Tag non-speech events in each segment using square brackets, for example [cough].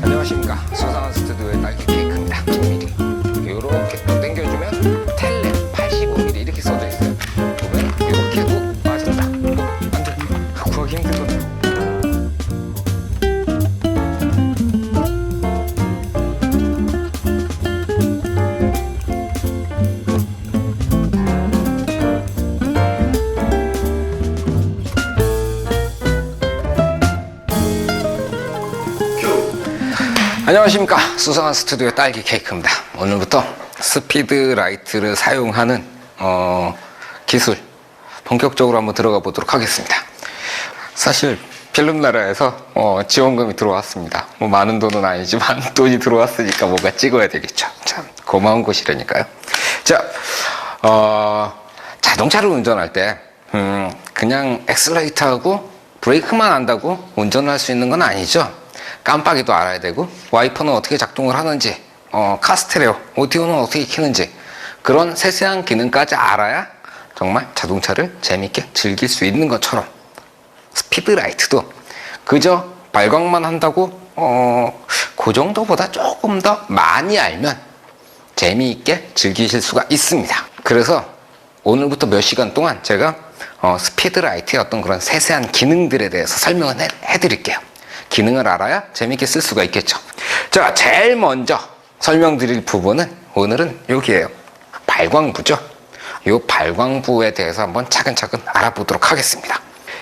안녕하십니까. 수상한 스튜디오의 딸기 안녕하십니까. 수상한 스튜디오 의 딸기 케이크입니다. 오늘부터 스피드 라이트를 사용하는 어, 기술 본격적으로 한번 들어가 보도록 하겠습니다. 사실 필름 나라에서 어, 지원금이 들어왔습니다. 뭐 많은 돈은 아니지만 [laughs] 돈이 들어왔으니까 뭔가 찍어야 되겠죠. 참 고마운 곳이라니까요. 자 어, 자동차를 운전할 때 음, 그냥 엑셀레이터하고 브레이크만 안다고 운전할 수 있는 건 아니죠 깜빡이도 알아야 되고 와이퍼는 어떻게 작동을 하는지 어, 카스테레오, 오디오는 어떻게 키는지 그런 세세한 기능까지 알아야 정말 자동차를 재밌게 즐길 수 있는 것처럼 스피드라이트도 그저 발광만 한다고 어, 그 정도보다 조금 더 많이 알면 재미있게 즐기실 수가 있습니다. 그래서 오늘부터 몇 시간 동안 제가 어, 스피드라이트의 어떤 그런 세세한 기능들에 대해서 설명을 해, 해드릴게요. 기능을 알아야 재밌게 쓸 수가 있겠죠. 자, 제일 먼저 설명드릴 부분은 오늘은 여기에요. 발광부죠. 이 발광부에 대해서 한번 차근차근 알아보도록 하겠습니다.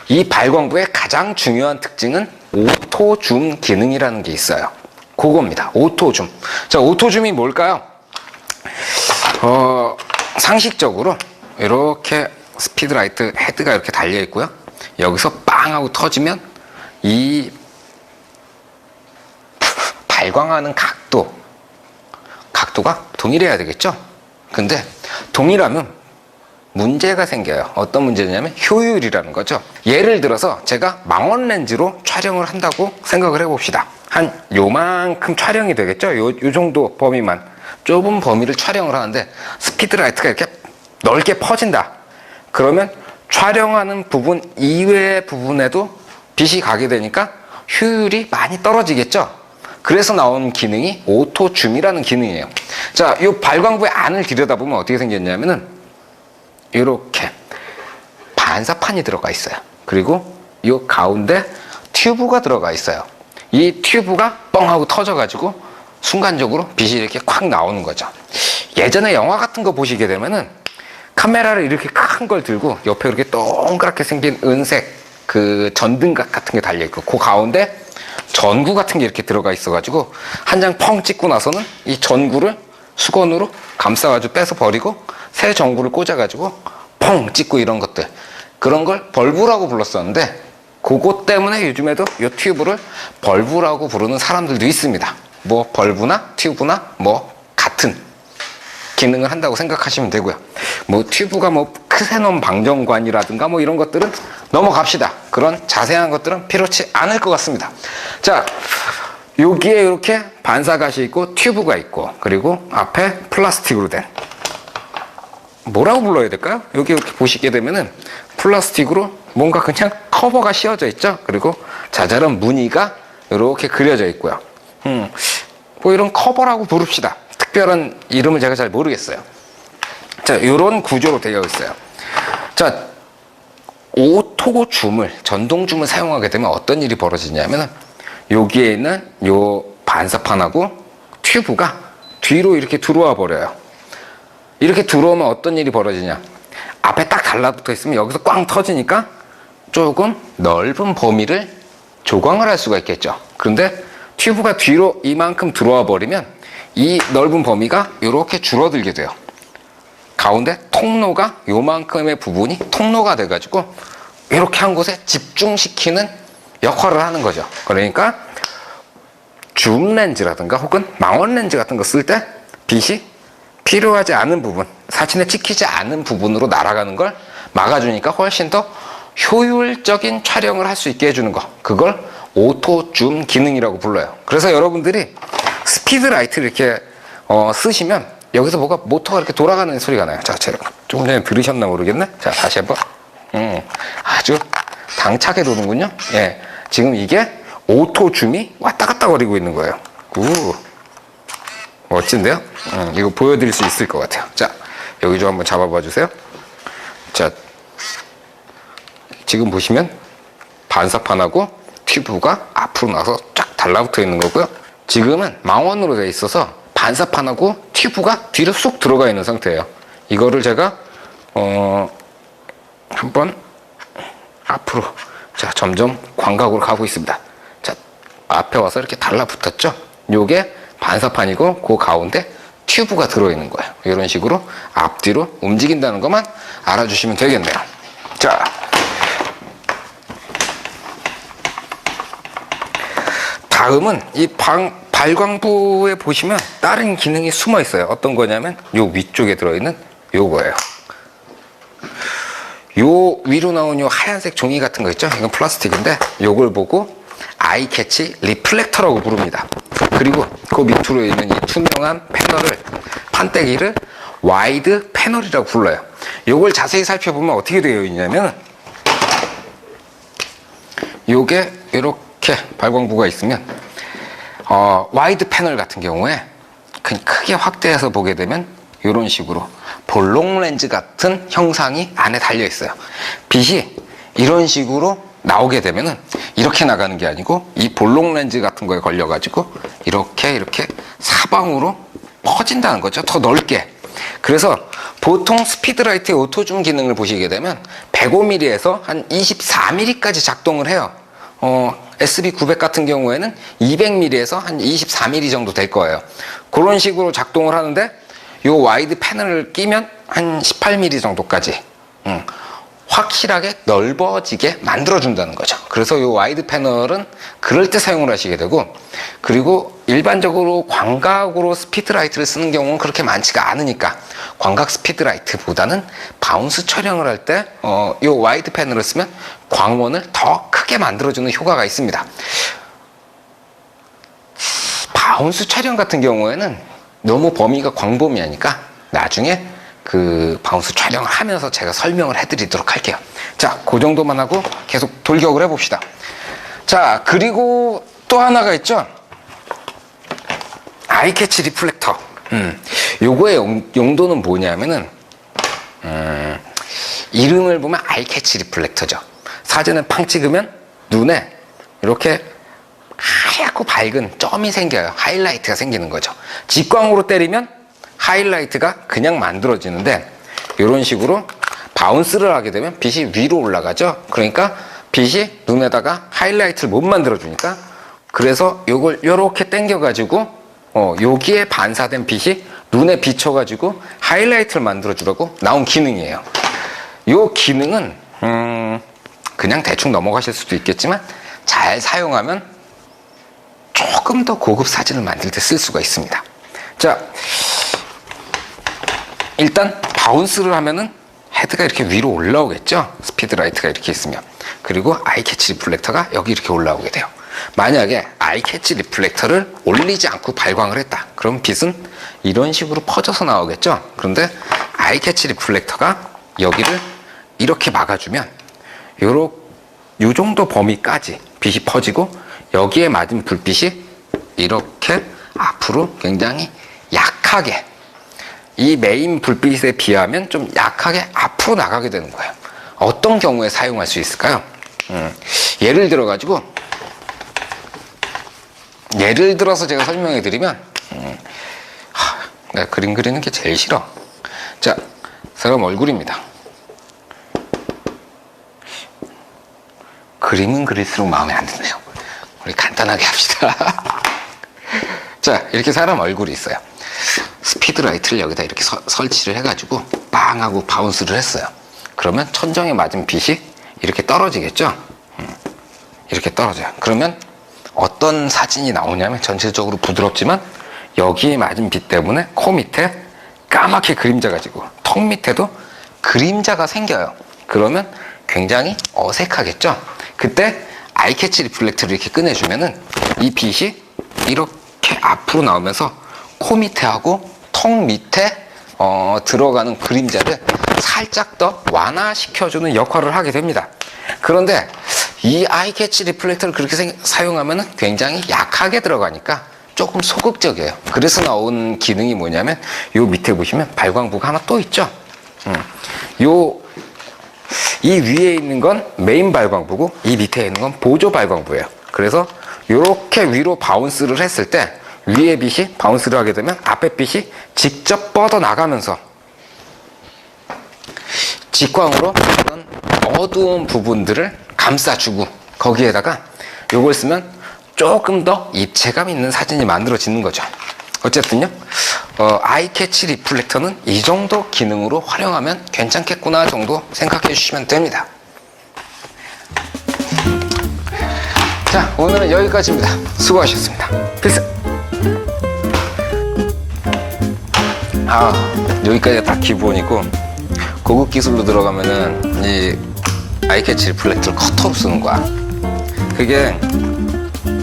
이 발광부의 가장 중요한 특징은 오토줌 기능이라는 게 있어요. 그겁니다. 오토줌. 자, 오토줌이 뭘까요? 어, 상식적으로 이렇게 스피드라이트 헤드가 이렇게 달려 있고요. 여기서 빵 하고 터지면 이 발광하는 각도, 각도가 동일해야 되겠죠? 근데 동일하면 문제가 생겨요. 어떤 문제냐면 효율이라는 거죠. 예를 들어서 제가 망원 렌즈로 촬영을 한다고 생각을 해봅시다. 한 요만큼 촬영이 되겠죠? 요, 요 정도 범위만. 좁은 범위를 촬영을 하는데 스피드라이트가 이렇게 넓게 퍼진다. 그러면 촬영하는 부분 이외의 부분에도 빛이 가게 되니까 효율이 많이 떨어지겠죠? 그래서 나온 기능이 오토 줌이라는 기능이에요. 자, 이 발광부의 안을 들여다보면 어떻게 생겼냐면은 이렇게 반사판이 들어가 있어요. 그리고 이 가운데 튜브가 들어가 있어요. 이 튜브가 뻥 하고 터져가지고 순간적으로 빛이 이렇게 콱 나오는 거죠. 예전에 영화 같은 거 보시게 되면은 카메라를 이렇게 큰 걸 들고 옆에 이렇게 동그랗게 생긴 은색 그 전등각 같은 게 달려 있고 그 가운데 전구 같은 게 이렇게 들어가 있어가지고 한 장 펑 찍고 나서는 이 전구를 수건으로 감싸가지고 빼서 버리고 새 전구를 꽂아가지고 펑 찍고 이런 것들 그런 걸 벌브라고 불렀었는데 그것 때문에 요즘에도 이 튜브를 벌브라고 부르는 사람들도 있습니다. 뭐 벌브나 튜브나 뭐 같은 기능을 한다고 생각하시면 되고요. 뭐 튜브가 뭐 크세논 방정관이라든가 뭐 이런 것들은 넘어갑시다. 그런 자세한 것들은 필요치 않을 것 같습니다. 자, 여기에 이렇게 반사갓이 있고 튜브가 있고 그리고 앞에 플라스틱으로 된 뭐라고 불러야 될까요? 여기 이렇게 보시게 되면은 플라스틱으로 뭔가 그냥 커버가 씌워져 있죠. 그리고 자잘한 무늬가 이렇게 그려져 있고요. 음, 뭐 이런 커버라고 부릅시다. 특별한 이름을 제가 잘 모르겠어요. 자, 이런 구조로 되어 있어요. 자, 오토 줌을 전동 줌을 사용하게 되면 어떤 일이 벌어지냐면은 여기에 있는 요 반사판하고 튜브가 뒤로 이렇게 들어와 버려요. 이렇게 들어오면 어떤 일이 벌어지냐? 앞에 딱 달라붙어 있으면 여기서 꽝 터지니까 조금 넓은 범위를 조광을 할 수가 있겠죠. 그런데 튜브가 뒤로 이만큼 들어와 버리면 이 넓은 범위가 이렇게 줄어들게 돼요. 가운데 통로가 요만큼의 부분이 통로가 돼가지고 이렇게 한 곳에 집중시키는 역할을 하는 거죠. 그러니까 줌 렌즈라든가 혹은 망원 렌즈 같은 거 쓸 때 빛이 필요하지 않은 부분, 사진에 찍히지 않은 부분으로 날아가는 걸 막아주니까 훨씬 더 효율적인 촬영을 할 수 있게 해주는 거. 그걸 오토 줌 기능이라고 불러요. 그래서 여러분들이 스피드 라이트를 이렇게 어, 쓰시면 여기서 뭐가 모터가 이렇게 돌아가는 소리가 나요. 자, 제가 조금 전에 들으셨나 모르겠네. 자, 다시 한번. 음, 아주 당차게 도는군요. 예. 지금 이게 오토 줌이 왔다 갔다 거리고 있는 거예요. 우 멋진데요? 음, 이거 보여드릴 수 있을 것 같아요. 자 여기 좀 한번 잡아봐 주세요. 자 지금 보시면 반사판하고 튜브가 앞으로 나서 쫙 달라붙어 있는 거고요. 지금은 망원으로 되어 있어서 반사판하고 튜브가 뒤로 쑥 들어가 있는 상태예요. 이거를 제가 어 한번 앞으로 자 점점 광각으로 가고 있습니다. 자 앞에 와서 이렇게 달라붙었죠. 요게 반사판이고 그 가운데 튜브가 들어있는 거예요. 이런 식으로 앞뒤로 움직인다는 것만 알아주시면 되겠네요. 자 다음은 이 방, 발광부에 보시면 다른 기능이 숨어 있어요. 어떤 거냐면 요 위쪽에 들어있는 요거예요. 요 위로 나온 요 하얀색 종이 같은 거 있죠? 이건 플라스틱인데 요걸 보고 아이 캐치 리플렉터라고 부릅니다. 그리고 그 밑으로 있는 이 투명한 패널을 판때기를 와이드 패널이라고 불러요. 요걸 자세히 살펴보면 어떻게 되어 있냐면 요게 이렇게 발광부가 있으면 어, 와이드 패널 같은 경우에 크게 확대해서 보게 되면 이런 식으로 볼록 렌즈 같은 형상이 안에 달려 있어요. 빛이 이런 식으로 나오게 되면은 이렇게 나가는 게 아니고 이 볼록 렌즈 같은 거에 걸려 가지고 이렇게 이렇게 사방으로 퍼진다는 거죠. 더 넓게. 그래서 보통 스피드라이트의 오토줌 기능을 보시게 되면 105mm에서 한 24mm까지 작동을 해요. 어, SB900 같은 경우에는 200mm에서 한 24mm 정도 될 거예요. 그런 식으로 작동을 하는데 요 와이드 패널을 끼면 한 18mm 정도까지 음, 확실하게 넓어지게 만들어준다는 거죠. 그래서 이 와이드 패널은 그럴 때 사용을 하시게 되고 그리고 일반적으로 광각으로 스피드라이트를 쓰는 경우는 그렇게 많지가 않으니까 광각 스피드라이트보다는 바운스 촬영을 할때 어, 이 와이드 패널을 쓰면 광원을 더 크게 만들어주는 효과가 있습니다. 바운스 촬영 같은 경우에는 너무 범위가 광범위하니까 나중에 그 바운스 촬영을 하면서 제가 설명을 해드리도록 할게요. 자, 그 정도만 하고 계속 돌격을 해봅시다. 자, 그리고 또 하나가 있죠. 아이캐치 리플렉터. 음, 요거의 용, 용도는 뭐냐면은, 음, 이름을 보면 아이캐치 리플렉터죠. 사진을 팡 찍으면 눈에 이렇게 하얗고 밝은 점이 생겨요. 하이라이트가 생기는 거죠. 직광으로 때리면 하이라이트가 그냥 만들어지는데 이런 식으로 바운스를 하게 되면 빛이 위로 올라가죠. 그러니까 빛이 눈에다가 하이라이트를 못 만들어 주니까 그래서 요걸 요렇게 당겨 가지고 어 여기에 반사된 빛이 눈에 비춰 가지고 하이라이트를 만들어 주라고 나온 기능이에요. 요 기능은 음 그냥 대충 넘어가실 수도 있겠지만 잘 사용하면 조금 더 고급 사진을 만들 때 쓸 수가 있습니다. 자, 일단 바운스를 하면은 헤드가 이렇게 위로 올라오겠죠. 스피드 라이트가 이렇게 있으면. 그리고 아이 캐치 리플렉터가 여기 이렇게 올라오게 돼요. 만약에 아이 캐치 리플렉터를 올리지 않고 발광을 했다. 그럼 빛은 이런 식으로 퍼져서 나오겠죠. 그런데 아이 캐치 리플렉터가 여기를 이렇게 막아주면 요로 요 정도 범위까지 빛이 퍼지고 여기에 맞은 불빛이 이렇게 앞으로 굉장히 약하게 이 메인 불빛에 비하면 좀 약하게 앞으로 나가게 되는 거예요. 어떤 경우에 사용할 수 있을까요? 음, 예를 들어 가지고 예를 들어서 제가 설명해 드리면 음, 하, 그림 그리는 게 제일 싫어. 자, 사람 얼굴입니다. 그림은 그릴수록 마음에 안 드네요. 우리 간단하게 합시다. [laughs] 자, 이렇게 사람 얼굴이 있어요. 스피드 라이트를 여기다 이렇게 서- 설치를 해가지고 빵 하고 바운스를 했어요. 그러면 천정에 맞은 빛이 이렇게 떨어지겠죠? 음, 이렇게 떨어져요. 그러면 어떤 사진이 나오냐면 전체적으로 부드럽지만 여기에 맞은 빛 때문에 코 밑에 까맣게 그림자가 지고 턱 밑에도 그림자가 생겨요. 그러면 굉장히 어색하겠죠? 그때 아이캐치 리플렉터를 이렇게 꺼내주면은 이 빛이 이렇게 앞으로 나오면서 코 밑에하고 턱 밑에 어, 들어가는 그림자를 살짝 더 완화시켜주는 역할을 하게 됩니다. 그런데 이 아이캐치 리플렉터를 그렇게 생- 사용하면 굉장히 약하게 들어가니까 조금 소극적이에요. 그래서 나온 기능이 뭐냐면 요 밑에 보시면 발광부가 하나 또 있죠. 음. 요, 이 위에 있는 건 메인 발광부고 이 밑에 있는 건 보조 발광부예요. 그래서 이렇게 위로 바운스를 했을 때 위에 빛이 바운스를 하게 되면 앞에 빛이 직접 뻗어 나가면서 직광으로 그런 어두운 부분들을 감싸주고 거기에다가 요걸 쓰면 조금 더 입체감 있는 사진이 만들어지는 거죠. 어쨌든요, 어, 아이캐치 리플렉터는 이 정도 기능으로 활용하면 괜찮겠구나 정도 생각해 주시면 됩니다. 자, 오늘은 여기까지입니다. 수고하셨습니다. 필승! 아, 여기까지가 딱 기본이고, 고급 기술로 들어가면은, 이 아이캐치 리플렉터를 커터로 쓰는 거야. 그게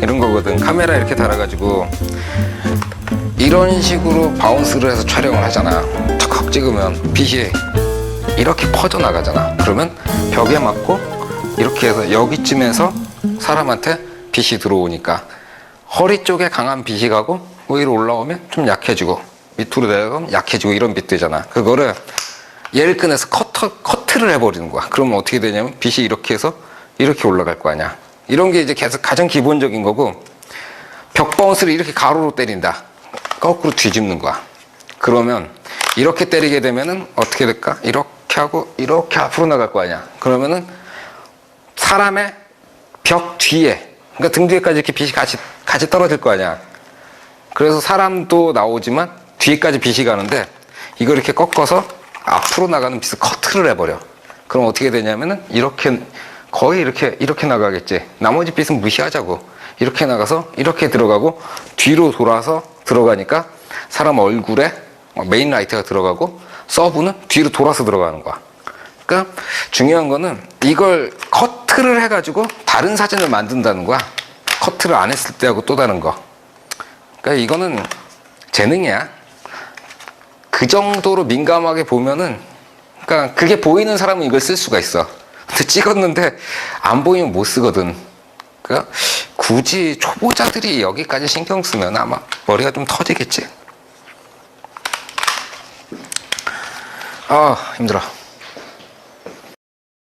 이런 거거든. 카메라 이렇게 달아가지고, 이런 식으로 바운스를 해서 촬영을 하잖아. 턱 찍으면 빛이 이렇게 퍼져나가잖아. 그러면 벽에 맞고 이렇게 해서 여기쯤에서 사람한테 빛이 들어오니까 허리 쪽에 강한 빛이 가고 위로 올라오면 좀 약해지고 밑으로 내려가면 약해지고 이런 빛 되잖아. 그거를 얘를 꺼내서 커터, 커트를 해버리는 거야. 그러면 어떻게 되냐면 빛이 이렇게 해서 이렇게 올라갈 거 아니야. 이런 게 이제 계속 가장 기본적인 거고 벽 바운스를 이렇게 가로로 때린다. 거꾸로 뒤집는 거야. 그러면 이렇게 때리게 되면은 어떻게 될까? 이렇게 하고 이렇게 앞으로 나갈 거 아니야. 그러면은 사람의 벽 뒤에, 그러니까 등 뒤에까지 이렇게 빛이 같이 같이 떨어질 거 아니야. 그래서 사람도 나오지만 뒤에까지 빛이 가는데 이걸 이렇게 꺾어서 앞으로 나가는 빛을 커트를 해버려. 그럼 어떻게 되냐면은 이렇게 거의 이렇게 이렇게 나가겠지. 나머지 빛은 무시하자고. 이렇게 나가서 이렇게 들어가고 뒤로 돌아서 들어가니까 사람 얼굴에 메인 라이트가 들어가고 서브는 뒤로 돌아서 들어가는 거야. 그러니까 중요한 거는 이걸 커트를 해가지고 다른 사진을 만든다는 거야. 커트를 안 했을 때하고 또 다른 거. 그러니까 이거는 재능이야. 그 정도로 민감하게 보면은, 그러니까 그게 보이는 사람은 이걸 쓸 수가 있어. 근데 찍었는데 안 보이면 못 쓰거든. 그러니까 굳이 초보자들이 여기까지 신경 쓰면 아마 머리가 좀 터지겠지. 아, 힘들어.